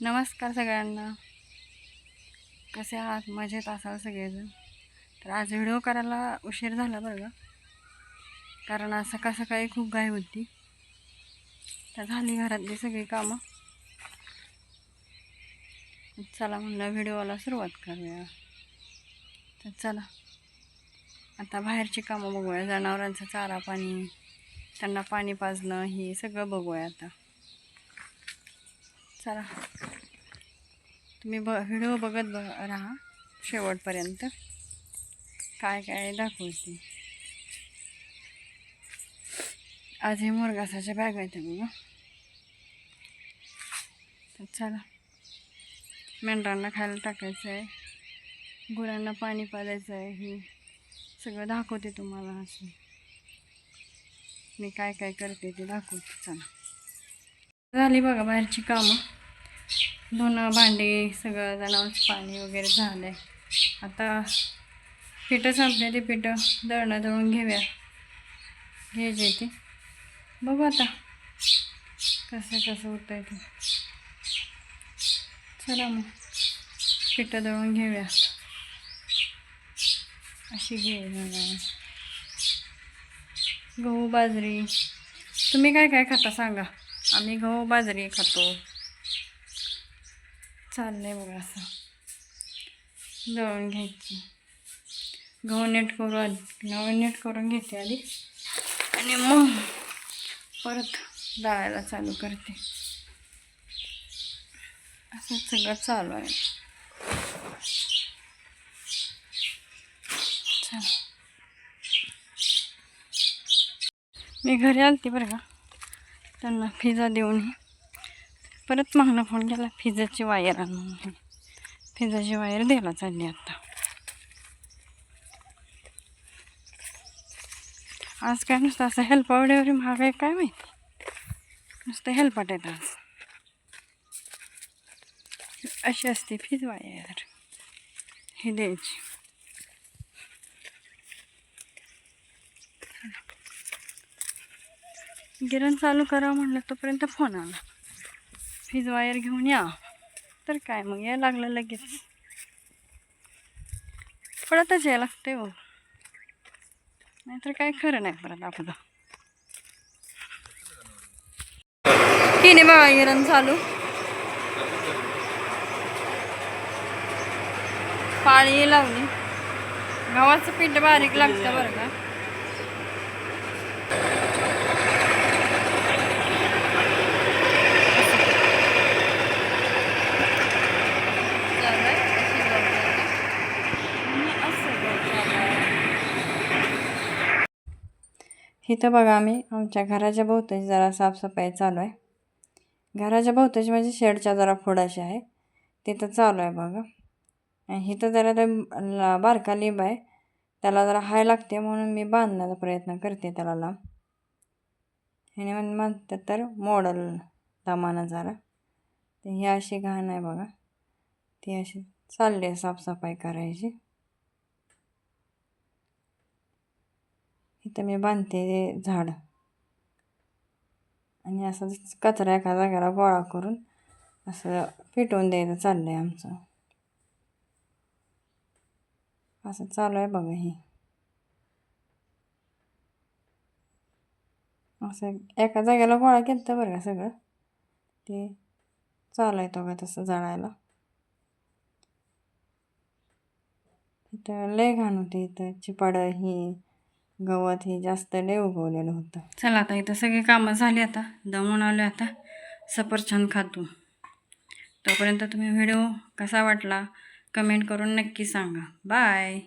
नमस्कार सगळ्यांना. कसे आहात? मजेत असाल सगळेजण. तर आज व्हिडिओ करायला उशीर झाला बरं का? कारण आज सकाळ सकाळी खूप गाय होती. तर झाली घरातली सगळी कामं. चला म्हणलं व्हिडिओला सुरुवात करूया. तर चला. आता बाहेरची कामं बघूया. जनावरांचं चारा पाणी त्यांना पाणी पाजणं हे सगळं बघूया आता. चला. तुम्ही ब व्हिडिओ बघत ब राहा शेवटपर्यंत. काय काय दाखवते आज हे मुरगासाच्या बॅग आहेत बघा. तर चला. मेंढरांना खायला टाकायचं आहे. गुरांना पाणी पाजायचं आहे. हे सगळं दाखवते तुम्हाला असं. मी काय काय करते ते दाखवते. चला. झाली बघा बाहेरची कामं. धुणं भांडी सगळं जनावरचं पाणी वगैरे झालं आहे आता पिठं संपले ते पिठं. दळणं दळून घेऊया. घ्यायचे ते. बघू आता कसं कसं होतं ते. चला मग. पिठं दळून घेऊया. अशी घे गहू बाजरी. तुम्ही काय काय खाता सांगा. आम्ही गहू बाजरी खातो. चाललंय बघा असं. दळून घ्यायची. गहू नीट करू आधी गहू नीट करून घेते आधी. आणि मग परत दळायला चालू करते. असं सगळं चालू आहे. मी घरी आलते बरं का? त्यांना फिजा देऊन परत मागणं फोन केला फिजाची वायर आण म्हणून फिजाची वायर द्यायला चालली आता. आज काय नुसतं असं हेल्प हेल्पावड्यावर महाग आहे काय माहिती? नुसतं हेल्पाट आहेत आज. अशी असते फिज वायर. हे द्यायची. गिरण चालू करा म्हणलं तोपर्यंत फोन आला. फ्रीज वायर घेऊन या. तर काय मग या लागलं लगेच. पडतच यायला लागते हो. नाहीतर काय खरं नाही परत आपलं. तिने बघा गिरण चालू. पाळी लावली. गव्हाचं पीठ बारीक लागतं बरं का? इथं बघा आम्ही आमच्या घराच्या भोवताची जरा साफसफाई चालू आहे. घराच्या भोवतेच म्हणजे शेडच्या जरा फोडाशी आहे. तिथं चालू आहे बघा. आणि इथं जरा ते ला- बारका लिंब आहे. त्याला जरा हाय लागते म्हणून मी बांधण्याचा प्रयत्न करते त्याला लांब. ह्याने म्हण म्हणतात तर मोडल दामानं जरा. तर ही अशी घाण आहे बघा. ती अशी चालली आहे साफसफाई करायची. तर मी बांधते ते झाड. आणि असं कचरा एका जागेला गोळा करून असं फिटवून द्यायचं चाललं आहे आमचं. असं चालू आहे बघा हे. असं एका जागेला गोळा केलं तर बरं का सगळं. ते चालू आहे तो का तसं जाळायला. इथं लय घाण होती इथं चिपाडं ही. गवत हे जास्त लय उगवलेलं होतं. चला आता इथं सगळी कामं झाली आता. दमून आलो आता. सफरछंद खातो. तोपर्यंत तुम्ही व्हिडिओ कसा वाटला कमेंट करून नक्की सांगा. बाय.